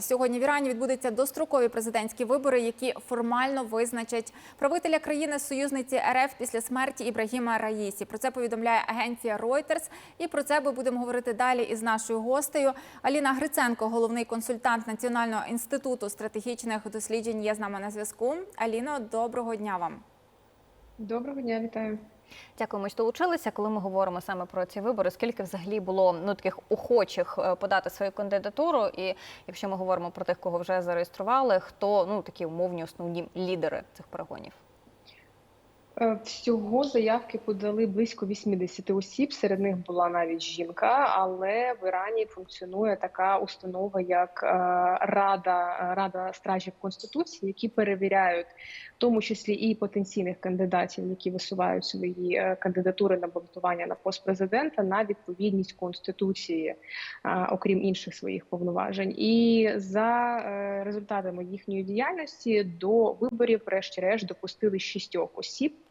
Сьогодні в Ірані відбудуться дострокові президентські вибори, які формально визначать правителя країни союзниці РФ після смерті Ібрагіма Раїсі. Про це повідомляє агенція Reuters. І про це ми будемо говорити далі із нашою гостею. Аліна Гриценко, головний консультант Національного інституту стратегічних досліджень, є з нами на зв'язку. Аліно, доброго дня вам. Доброго дня, вітаю. Дякуємо, що долучилися. Коли ми говоримо саме про ці вибори, скільки взагалі було ну таких охочих е, подати свою кандидатуру? І якщо ми говоримо про тих, кого вже зареєстрували, хто ну такі умовні основні лідери цих перегонів? Е, Всього заявки подали близько 80 осіб. Серед них була навіть жінка, але в Ірані функціонує така установа, як е, Рада Рада стражів Конституції, які перевіряють в тому числі і потенційних кандидатів, які висувають свої е, кандидатури на балотування на пост президента на відповідність конституції, окрім інших своїх повноважень. І за результатами їхньої діяльності до виборів, врешті-решт, допустили шістьох осіб.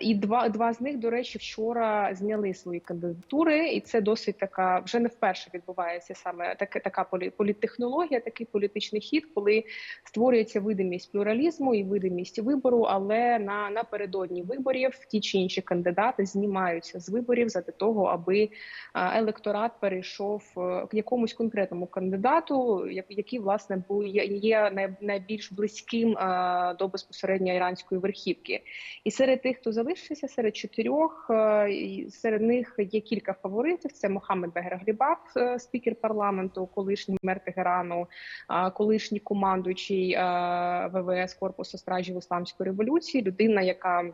І два два з них, до речі, вчора зняли свої кандидатури, і це досить така вже не вперше відбувається саме така така політтехнологія, такий політичний хід, коли створюється видимість плюралізму і видимість вибору. Але на напередодні виборів ті чи інші кандидати знімаються з виборів задля того, аби е, електорат перейшов е, к якомусь конкретному кандидату, який власне є- найбільш близьким е, до безпосередньо іранської верхівки. І серед тих, хто залишився, серед чотирьох, е, серед них є кілька фаворитів. Це Мохаммед Бегер Глібав, е, спікер парламенту, колишній мер Тегерану, е, колишній командуючий ВВС Корпусу стражів Ісламської революції, людина, яка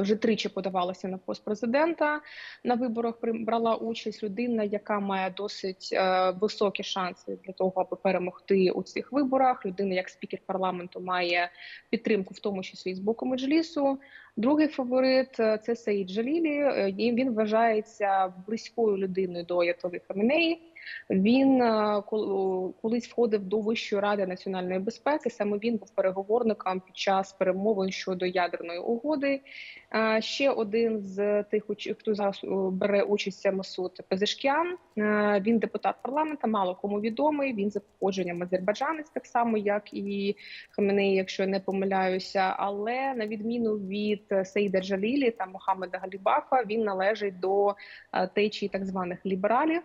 вже тричі подавалася на пост президента на виборах. прим- брала участь людина, яка має досить е, високі шанси для того, аби перемогти у цих виборах. Людина, як спікер парламенту, має підтримку, в тому числі з боку меджлісу. Другий фаворит е, це Саїд Джалілі. Е, і Він вважається близькою людиною до Аятоли Хаменеї. Він е, колись входив до Вищої ради національної безпеки. Саме він був переговорником під час перемовин щодо ядерної угоди. Е, Ще один з тих, хто зараз бере участь, Масуд Пезешкян. Е, Він депутат парламенту, мало кому відомий. Він за походженням азербайджанець, так само як і Хаменеї, якщо я не помиляюся. Але на відміну від Саїда Джалілі та Мохаммеда Галібафа, він належить до течії так званих лібералів.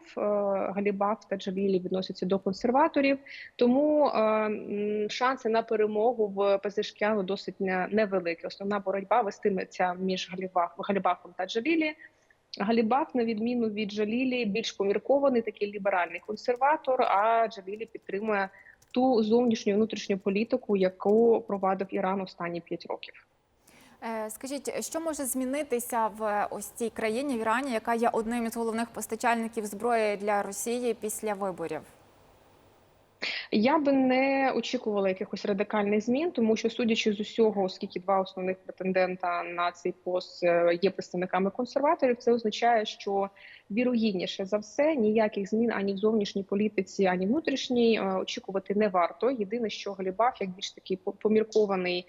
Галібаф та Джалілі відносяться до консерваторів, тому е, шанси на перемогу в Пезешкяну досить не- невеликі. Основна боротьба вестиметься між Галібаф, Галібафом та Джалілі. Галібаф, на відміну від Джалілі, більш поміркований, такий ліберальний консерватор. А Джалілі підтримує ту зовнішню і внутрішню політику, яку провадив Іран останні п'ять років. Е, Скажіть, що може змінитися в ось цій країні в Ірані, яка є одним із головних постачальників зброї для Росії після виборів? Я би не очікувала якихось радикальних змін, тому що, судячи з усього, оскільки два основних претендента на цей пост е, є представниками консерваторів, це означає, що вірогідніше за все ніяких змін ані в зовнішній політиці, ані внутрішній е, очікувати не варто. Єдине, що Глібав, як більш такий поміркований.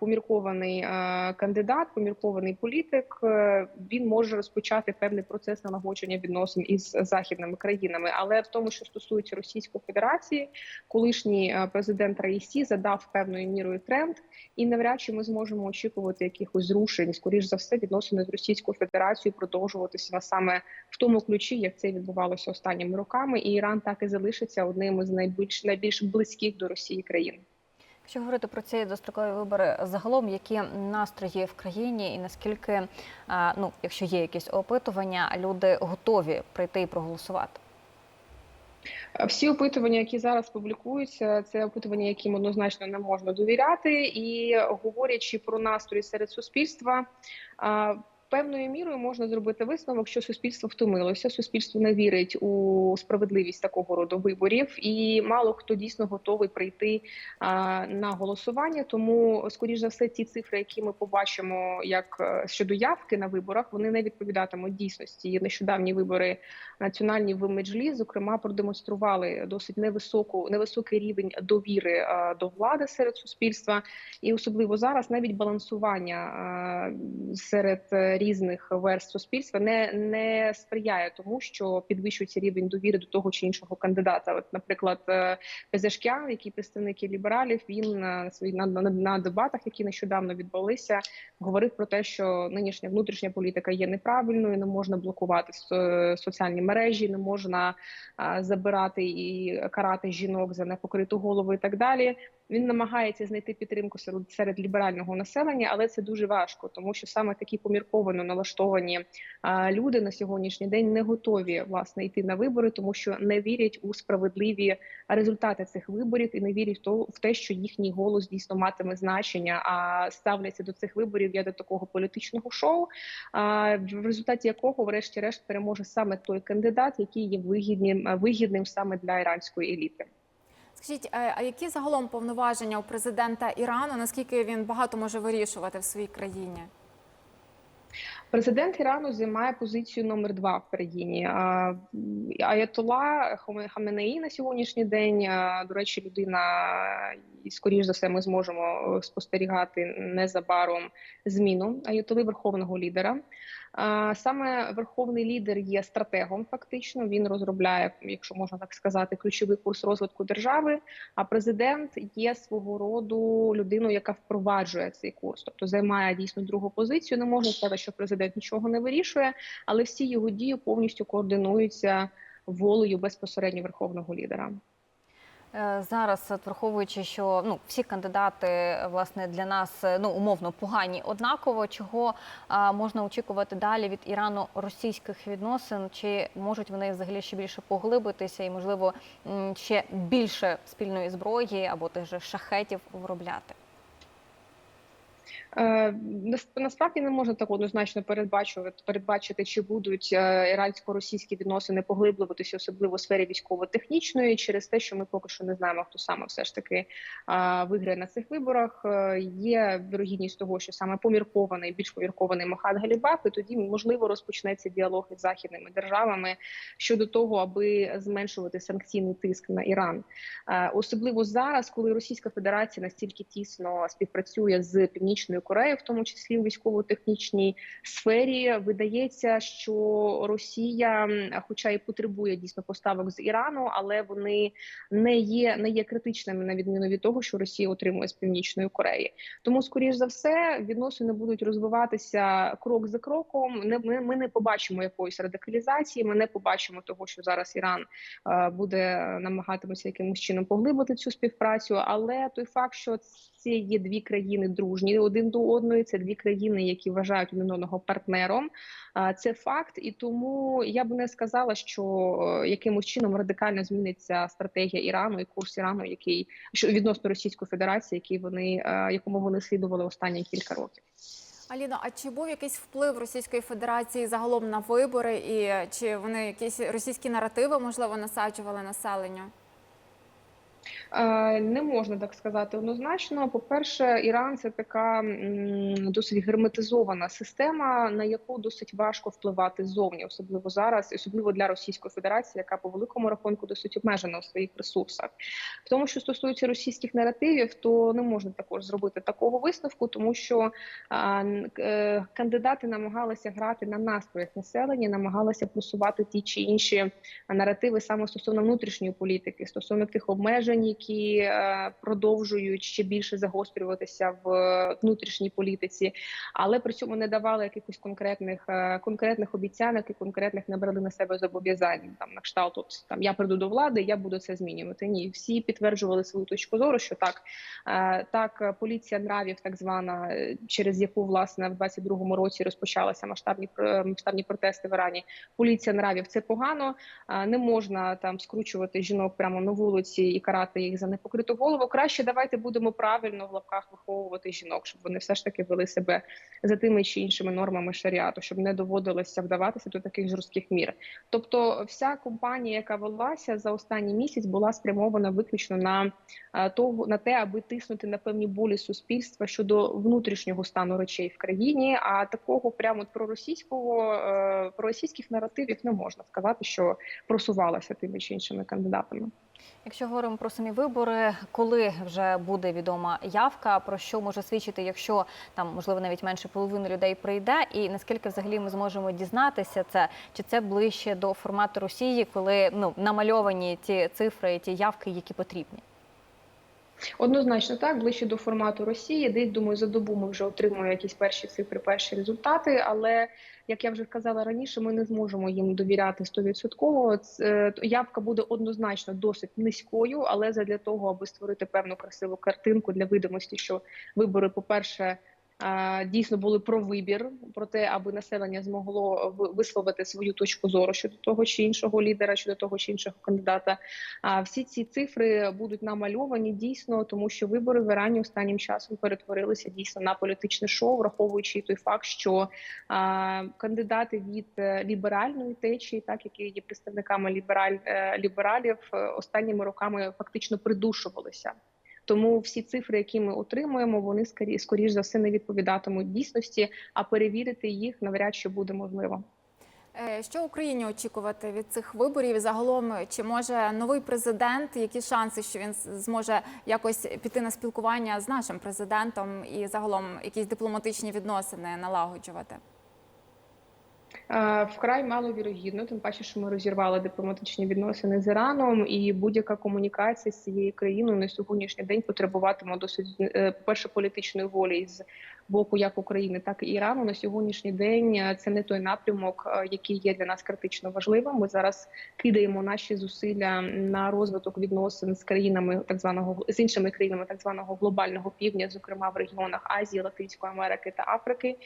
Поміркований кандидат, поміркований політик, е, він може розпочати певний процес налагодження відносин із західними країнами. Але в тому, що стосується Російської Федерації, колишній е, президент Раїсі задав певною мірою тренд, і навряд чи ми зможемо очікувати якихось зрушень. Скоріш за все, відносини з Російською Федерацією продовжуватися саме в тому ключі, як це відбувалося останніми роками. І Іран так і залишиться одним із найбільш найбільш близьких до Росії країн. Якщо говорити про ці дострокові вибори, загалом які настрої в країні, і наскільки, ну якщо є якісь опитування, люди готові прийти і проголосувати? Всі опитування, які зараз публікуються, це опитування, яким однозначно не можна довіряти. І говорячи про настрої серед суспільства, певною мірою можна зробити висновок, що суспільство втомилося. Суспільство не вірить у справедливість такого роду виборів, і мало хто дійсно готовий прийти а, на голосування. Тому, скоріш за все, ті цифри, які ми побачимо, як е, щодо явки на виборах, вони не відповідатимуть дійсності. Є нещодавні вибори національні в меджлі, зокрема, продемонстрували досить невисоку невисокий рівень довіри е, до влади серед суспільства, і особливо зараз навіть балансування е, серед е, різних верств суспільства не, не сприяє тому, що підвищується рівень довіри до того чи іншого кандидата. От, наприклад, е, Пезешкян, який представник лібералів, він на свої на, на, на дебатах, які нещодавно відбулися, говорив про те, що нинішня внутрішня політика є неправильною, не можна блокувати соціальні мережі, не можна забирати і карати жінок за непокриту голову і так далі. Він намагається знайти підтримку серед, серед ліберального населення, але це дуже важко, тому що саме такі помірковано налаштовані люди на сьогоднішній день не готові власне йти на вибори, тому що не вірять у справедливі результати цих виборів і не вірять в то в те, що їхній голос дійсно матиме значення, а ставляться до цих виборів як до такого політичного шоу, а в результаті якого, врешті-решт, переможе саме той кандидат, який є вигідним вигідним саме для іранської еліти. Скажіть, е, а які загалом повноваження у президента Ірану? Наскільки він багато може вирішувати в своїй країні? Президент Ірану займає позицію номер два в країні. Аятола Хаменеї на сьогоднішній день, до речі, людина, і скоріш за все, ми зможемо спостерігати незабаром зміну Аятоли верховного лідера. Саме верховний лідер є стратегом. Фактично він розробляє, якщо можна так сказати, ключовий курс розвитку держави. А президент є свого роду людиною, яка впроваджує цей курс, тобто займає дійсно другу позицію. Не можна сказати, що президент нічого не вирішує, але всі його дії повністю координуються волею безпосередньо верховного лідера. Е, Зараз, враховуючи, що ну всі кандидати е, власне для нас е, ну умовно погані однаково, чого а, можна очікувати далі від Ірану-російських відносин? Чи можуть вони взагалі ще більше поглибитися і, можливо, ще більше спільної зброї або тих же шахетів виробляти? Е, нас- Насправді не можна так однозначно передбачувати, передбачити, чи будуть е, ірансько-російські відносини поглиблюватися, особливо у сфері військово-технічної, через те, що ми поки що не знаємо, хто саме все ж таки виграє на цих виборах. Е, Є вірогідність того, що саме поміркований, більш поміркований Махат Галібаф, і тоді можливо розпочнеться діалог із західними державами щодо того, аби зменшувати санкційний тиск на Іран. Особливо зараз, коли Російська Федерація настільки тісно співпрацює з Північною Кореєю, в тому числі у військово-технічній сфері, видається, що Росія, хоча і потребує дійсно поставок з Ірану, але вони не є не є критичними на відміну від того, що Росія отримує з Північної Кореї. Тому, скоріш за все, відносини будуть розвиватися крок за кроком. Не ми, ми не побачимо якоїсь радикалізації. Ми не побачимо того, що зараз Іран е, буде намагатиметься якимось чином поглибити цю співпрацю. Але той факт, що це є дві країни дружні один до одної, це дві країни, які вважають один одного партнером. Це факт, і тому я б не сказала, що е, якимось чином радикально зміниться стратегія Ірану і курс Ірану, який що відносно Російської Федерації, який вони е, якому вони слідували останні кілька років. Аліно, а чи був якийсь вплив Російської Федерації загалом на вибори, і чи вони якісь російські наративи можливо насаджували населенню? Е, Не можна так сказати однозначно. По-перше, Іран це така досить герметизована система, на яку досить важко впливати ззовні, особливо зараз, особливо для Російської Федерації, яка по великому рахунку досить обмежена у своїх ресурсах. В тому, що стосується російських наративів, то не можна також зробити такого висновку, тому що н- е, кандидати намагалися грати на настроях населення, намагалися просувати ті чи інші наративи саме стосовно внутрішньої політики, стосовно тих обмежень, які е, продовжують ще більше загострюватися в е, внутрішній політиці, але при цьому не давали якихось конкретних е, конкретних обіцянок і конкретних не брали на себе зобов'язань. Там на кшталт, от там я прийду до влади, я буду це змінювати. Ні, всі підтверджували свою точку зору, що так, так поліція нравів, так звана, через яку власне в 22-му році розпочалися масштабні масштабні протести в Ірані. Поліція нравів це погано. Не можна там скручувати жінок прямо на вулиці і карати їх за непокриту голову. Краще давайте будемо правильно в лапках виховувати жінок, щоб вони все ж таки вели себе за тими чи іншими нормами шаріату, щоб не доводилося вдаватися до таких жорстких мір. Тобто, вся компанія, яка велася за останній місяць, була спрямована виключно на того на те, аби тиснути на певні болі суспільства щодо внутрішнього стану речей в країні. А такого прямо проросійського е, проросійських наративів не можна сказати, що просувалася тими чи іншими кандидатами. Якщо говоримо про самі вибори, коли вже буде відома явка, про що може свідчити, якщо там можливо навіть менше половини людей прийде, і наскільки взагалі ми зможемо дізнатися це, чи це ближче до формату Росії, коли ну намальовані ті цифри, ті явки, які потрібні? Однозначно так, ближче до формату Росії. Десь думаю, за добу ми вже отримуємо якісь перші цифри, перші результати. Але як я вже казала раніше, ми не зможемо їм довіряти 100%. Е, Явка буде однозначно досить низькою, але задля того, аби створити певну красиву картинку для видимості, що вибори, по-перше, е, дійсно були про вибір, про те, аби населення змогло висловити свою точку зору щодо того чи іншого лідера, щодо того чи іншого кандидата. А всі ці цифри будуть намальовані дійсно, тому що вибори в Ірані останнім часом перетворилися дійсно на політичне шоу, враховуючи той факт, що а, кандидати від е, ліберальної течії, так які є представниками лібераль е, лібералів, е, останніми роками фактично придушувалися. Тому всі цифри, які ми отримуємо, вони скорі, скоріш за все не відповідатимуть дійсності, а перевірити їх навряд чи буде можливо. Е, Що Україні очікувати від цих виборів? Загалом, чи може новий президент, які шанси, що він зможе якось піти на спілкування з нашим президентом і загалом якісь дипломатичні відносини налагоджувати? Е, Вкрай маловірогідно, тим паче, що ми розірвали дипломатичні відносини з Іраном, і будь-яка комунікація з цією країною на сьогоднішній день потребуватиме досить е, по-перше, політичної волі з боку як України, так і Ірану. На сьогоднішній день е, це не той напрямок, е, який є для нас критично важливим. Ми зараз кидаємо наші зусилля на розвиток відносин з країнами так званого з іншими країнами так званого глобального півдня, зокрема в регіонах Азії, Латинської Америки та Африки.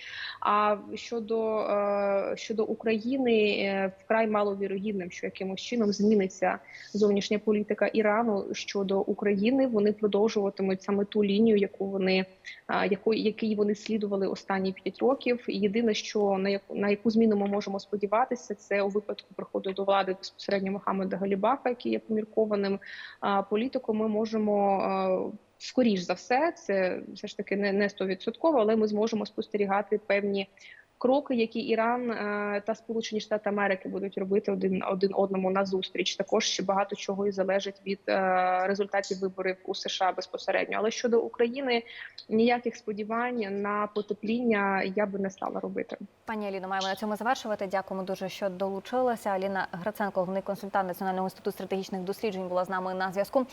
А щодо е, щодо України, вкрай маловірогідним, що якимось чином зміниться зовнішня політика Ірану щодо України. Вони продовжуватимуть саме ту лінію, яку вони яку якій вони слідували останні п'ять років. І єдине, що на яку на яку зміну ми можемо сподіватися, це у випадку приходу до влади безпосередньо Мохаммеда Галібаха, який є поміркованим політиком. Ми можемо. Скоріш за все, це все ж таки не не стовідсотково, але ми зможемо спостерігати певні кроки, які Іран е, та Сполучені Штати Америки будуть робити один один одному назустріч. Також ще багато чого і залежить від е, результатів виборів у США безпосередньо. Але щодо України ніяких сподівань на потепління я би не стала робити. Пані Аліно, маємо на цьому завершувати. Дякуємо дуже, що долучилася. Аліна Граценко, головний консультант Національного інституту стратегічних досліджень, була з нами на зв'язку.